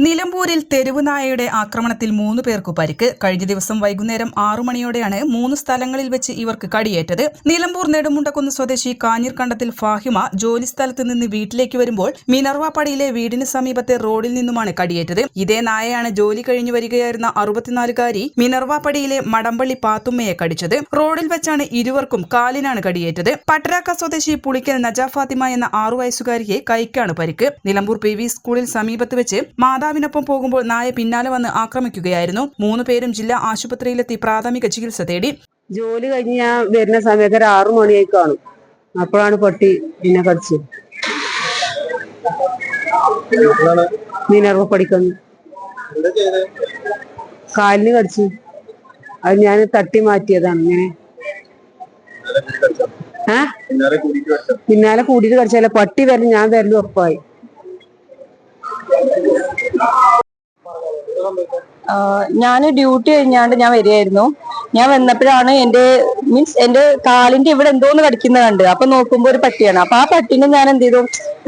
നിലമ്പൂരിൽ തെരുവുനായയുടെ ആക്രമണത്തിൽ മൂന്ന് പേർക്ക് പരിക്ക്. കഴിഞ്ഞ ദിവസം വൈകുന്നേരം ആറു മണിയോടെയാണ് മൂന്ന് സ്ഥലങ്ങളിൽ വെച്ച് ഇവർക്ക് കടിയേറ്റത്. നിലമ്പൂർ നെടുമുണ്ടക്കുന്ന് സ്വദേശി കാഞ്ഞിർക്കണ്ടത്തിൽ ഫാഹിമ ജോലിസ്ഥലത്ത് നിന്ന് വീട്ടിലേക്ക് വരുമ്പോൾ മിനർവാപ്പടിയിലെ വീടിന് സമീപത്തെ റോഡിൽ നിന്നുമാണ് കടിയേറ്റത്. ഇതേ നായയാണ് ജോലി കഴിഞ്ഞു വരികയായിരുന്ന അറുപത്തിനാലുകാരി മിനർവാപ്പടിയിലെ മടമ്പള്ളി പാത്തുമ്മയെ കടിച്ചത്. റോഡിൽ വെച്ചാണ് ഇരുവർക്കും കാലിനാണ് കടിയേറ്റത്. പട്ടരാക്ക സ്വദേശി പുളിക്കൽ നജാ ഫാത്തിമ എന്ന ആറു വയസ്സുകാരിയെ കൈക്കാണ് പരിക്ക്. നിലമ്പൂർ പി സ്കൂളിൽ സമീപത്ത് വെച്ച് മാതാവിനൊപ്പം പോകുമ്പോൾ നായ പിന്നാലെ വന്ന് ആക്രമിക്കുകയായിരുന്നു. മൂന്ന് പേരും ജില്ലാ ആശുപത്രിയിലെത്തി പ്രാഥമിക ചികിത്സ തേടി. ജോലി കഴിഞ്ഞ് ഞാൻ വരുന്ന സമയത്ത് ഒരു ആറു മണിയായി കാണും. അപ്പോഴാണ് പട്ടി പിന്നെ കടിച്ചത്. മീനർവ് പഠിക്കുന്നു കാലിന് കടിച്ചു. അത് ഞാൻ തട്ടി മാറ്റിയതാണ് ഇങ്ങനെ. ഏ? പിന്നാലെ കൂടിയിട്ട് കടിച്ചാല പട്ടി വരലും ഞാൻ വരലും ഉറപ്പായി. ഞാൻ ഡ്യൂട്ടി കഴിഞ്ഞാണ്ട് ഞാൻ വരികയായിരുന്നു. ഞാൻ വന്നപ്പോഴാണ് എന്റെ മീൻസ് എന്റെ കാലിന്റെ ഇവിടെ എന്തോന്ന് കടിക്കുന്ന കണ്ട്. അപ്പൊ നോക്കുമ്പോ ഒരു പട്ടിയാണ്. അപ്പൊ ആ പട്ടിനെ ഞാൻ എന്ത് ചെയ്തു?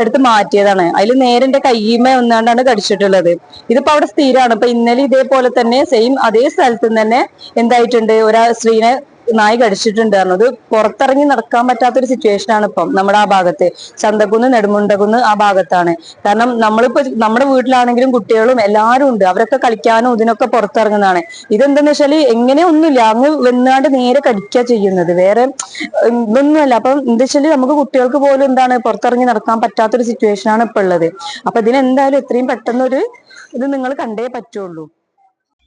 എടുത്ത് മാറ്റിയതാണ്. അതിൽ നേരെ എന്റെ കയ്യുമേ ഒന്നാണ്ടാണ് കടിച്ചിട്ടുള്ളത്. ഇതിപ്പോ അവിടെ സ്ഥിരമാണ്. ഇപ്പൊ ഇന്നലെ ഇതേപോലെ തന്നെ സെയിം അതേ സ്ഥലത്ത് തന്നെ എന്തായിട്ടുണ്ട്? ഒരാ സ്ത്രീനെ നായി കടിച്ചിട്ടുണ്ട് കാരണം അത് പുറത്തിറങ്ങി നടക്കാൻ പറ്റാത്തൊരു സിറ്റുവേഷൻ ആണ് ഇപ്പം നമ്മുടെ ആ ഭാഗത്ത്. ചന്തക്കുന്ന് നെടുമുണ്ടകുന്ന് ആ ഭാഗത്താണ്. കാരണം നമ്മളിപ്പോ നമ്മുടെ വീട്ടിലാണെങ്കിലും കുട്ടികളും എല്ലാവരും ഉണ്ട്. അവരൊക്കെ കളിക്കാനും ഇതിനൊക്കെ പുറത്തിറങ്ങുന്നതാണ്. ഇതെന്താന്ന് വെച്ചാൽ എങ്ങനെ ഒന്നുമില്ല. അങ്ങ് വന്നാണ്ട് നേരെ കടിക്കുക ചെയ്യുന്നത്. വേറെ ഇതൊന്നുമല്ല. അപ്പം എന്താ വെച്ചാൽ നമുക്ക് കുട്ടികൾക്ക് പോലും എന്താണ് പുറത്തിറങ്ങി നടക്കാൻ പറ്റാത്തൊരു സിറ്റുവേഷൻ ആണ് ഇപ്പൊ ഉള്ളത്. അപ്പൊ ഇതിനെന്തായാലും എത്രയും പെട്ടെന്നൊരു ഇത് നിങ്ങൾ കണ്ടേ പറ്റുള്ളൂ.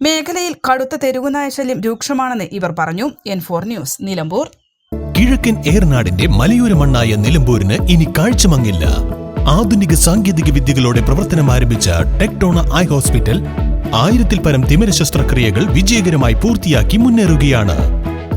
മേഖലയിൽ കടുത്ത തെരുവുനായ ശല്യം രൂക്ഷമാണെന്ന് ഇവർ പറഞ്ഞു. N four news Nilambur. കിഴക്കൻ ഏർനാടിന്റെ മലയോര മണ്ണായ നിലമ്പൂരിന് ഇനി കാഴ്ചമങ്ങില്ല. ആധുനിക സാങ്കേതിക വിദ്യകളോടെ പ്രവർത്തനം ആരംഭിച്ച ടെക്ടോണ ഐ ഹോസ്പിറ്റൽ ആയിരത്തിൽ പരം തിമിര ശസ്ത്രക്രിയകൾ വിജയകരമായി പൂർത്തിയാക്കി മുന്നേറുകയാണ്.